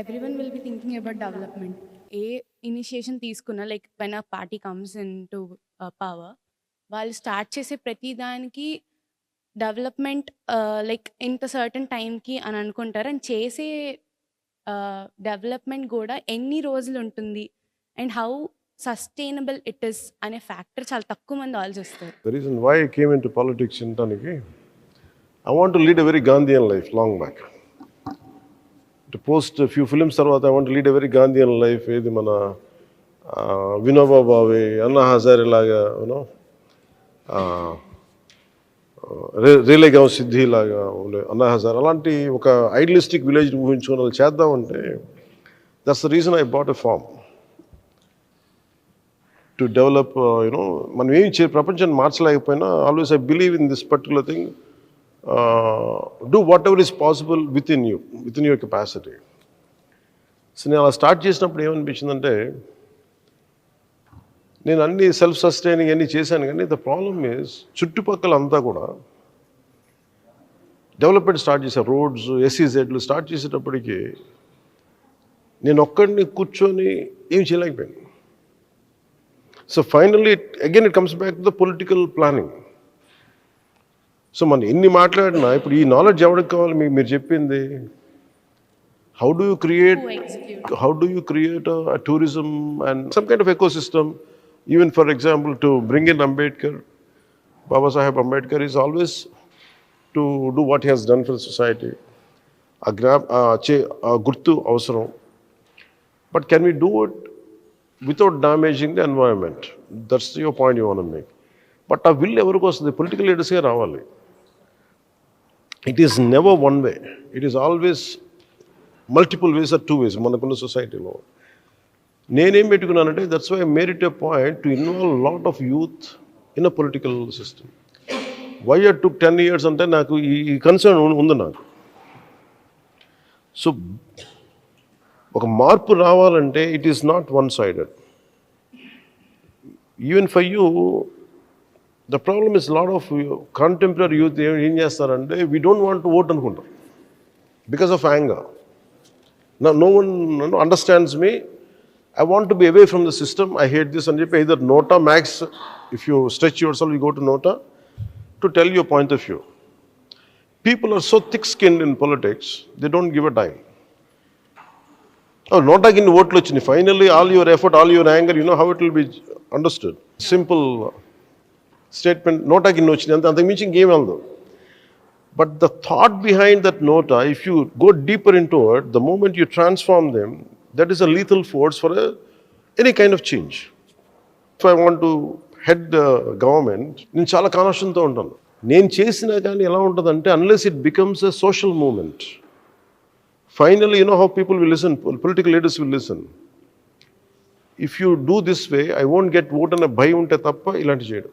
everyone will be thinking about development. ఏ initiation తీసుకున్నా like when a party comes into power వాళ్ళు start చేసే ప్రతి దానికి డెవలప్మెంట్ లైక్ ఇంత సర్టన్ టైంకి అని అనుకుంటారు. అండ్ చేసే డెవలప్మెంట్ కూడా ఎన్ని రోజులు ఉంటుంది? And how sustainable it is అనే ఫ్యాక్టర్ చాలా తక్కువ మంది ఆలోచిస్తారు. The reason why I came into politics in Taniki, I want to lead a very Gandhian life long post few post తర్వాత ఏమంటే lead to Gandhi a life ఏది మన వినోబా భావే అన్నా హజారే లాగా యూనో రేలేగావ్ సిద్ధి లాగా ఉండే అన్నా హజార్. అలాంటి ఒక ఐడియలిస్టిక్ విలేజ్ ఊహించుకుని వాళ్ళు చేద్దామంటే that's the reason I bought a farm to develop you know మనం ఏం చే ప్రపంచాన్ని మార్చలేకపోయినా always I believe in this particular thing do whatever is possible within you within your capacity so నేను అలా స్టార్ట్ చేసినప్పుడు ఏమనిపించిందంటే నేను అన్ని సెల్ఫ్ సస్టైనింగ్ అన్నీ చేశాను కానీ ద ప్రాబ్లమ్ ఈజ్ చుట్టుపక్కల అంతా కూడా డెవలప్మెంట్ స్టార్ట్ చేశాను. రోడ్స్ ఎస్సీజెడ్లు స్టార్ట్ చేసేటప్పటికి నేను ఒక్కడిని కూర్చొని ఏం చేయలేకపోయాను. So finally again it comes back to the political planning so మనం ఎన్ని మాట్లాడినా ఇప్పుడు ఈ నాలెడ్జ్ ఎవరికి కావాలి? మీకు మీరు చెప్పింది. How do create how do you create tourism and some kind of ecosystem even for example to bring in Ambedkar Babasaheb Ambedkar is always to do what he has done for society ఆ గ్రా చే గుర్తు అవసరం but can we do it without damaging the environment that's your point you want make but ఆ will ఎవరికి వస్తుంది? Political లీడర్స్గా రావాలి. It is never one way it is always multiple ways or two ways మనకున్న సొసైటీలో నేనేం పెట్టుకున్నానంటే that's why made it a point to involve lot of youth in a political system why are took ten years అంటే నాకు ఈ concern ఉంది నాకు. So ఒక మార్పు రావాలంటే it is not one sided even for you The problem is lot of contemporary youth ఏం చేస్తారంటే వీ డోంట్ వాంట్ ఓట్ అనుకుంటారు because of anger Now, no one you know, understands me. I want to be away from the system. I hate this. And if either Nota, Max, if you stretch yourself, you go to Nota to tell your point of view. People are so thick skinned in politics, they don't give a dime. Oh, Nota in vote వచ్చింది Finally, all your effort, all your anger, you know how it will be understood. Simple statement, Nota కింద వచ్చింది అంత అంతకు మించి ఇంకేం వెళ్దాం but the thought behind that nota, if you go deeper into it, the moment you transform them, that is a lethal force for a, any kind of change. If I want to head the government, నేను చాలా కాన్షన్తో ఉంటాను నేను చేసినా కానీ ఎలా ఉంటుందంటే unless it becomes a social movement final you know how people will listen political leaders will listen if you do this way I won't get vote అనే భయం ఉంటే తప్ప ఇలాంటి చేయడం